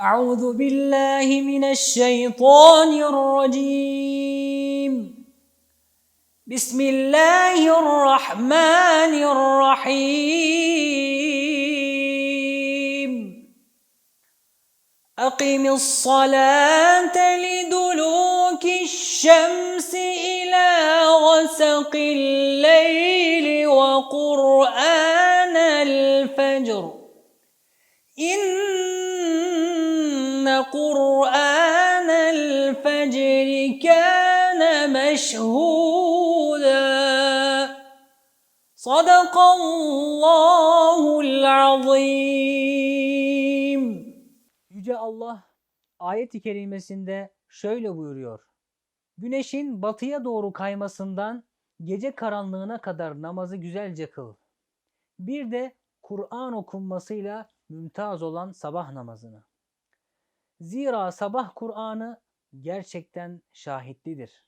أعوذ بالله من الشيطان الرجيم. بسم الله الرحمن الرحيم. أقم الصلاة لدلوك الشمس إلى غسق الليل وقرآن الفجر. إن قرآن الفجر كان مشهودا صدق الله العظيم Yüce Allah ayet-i kerimesinde şöyle buyuruyor. Güneşin batıya doğru kaymasından gece karanlığına kadar namazı güzelce kıl. Bir de Kur'an okunmasıyla mümtaz olan sabah namazını. Zira sabah Kur'an'ı gerçekten şahitlidir.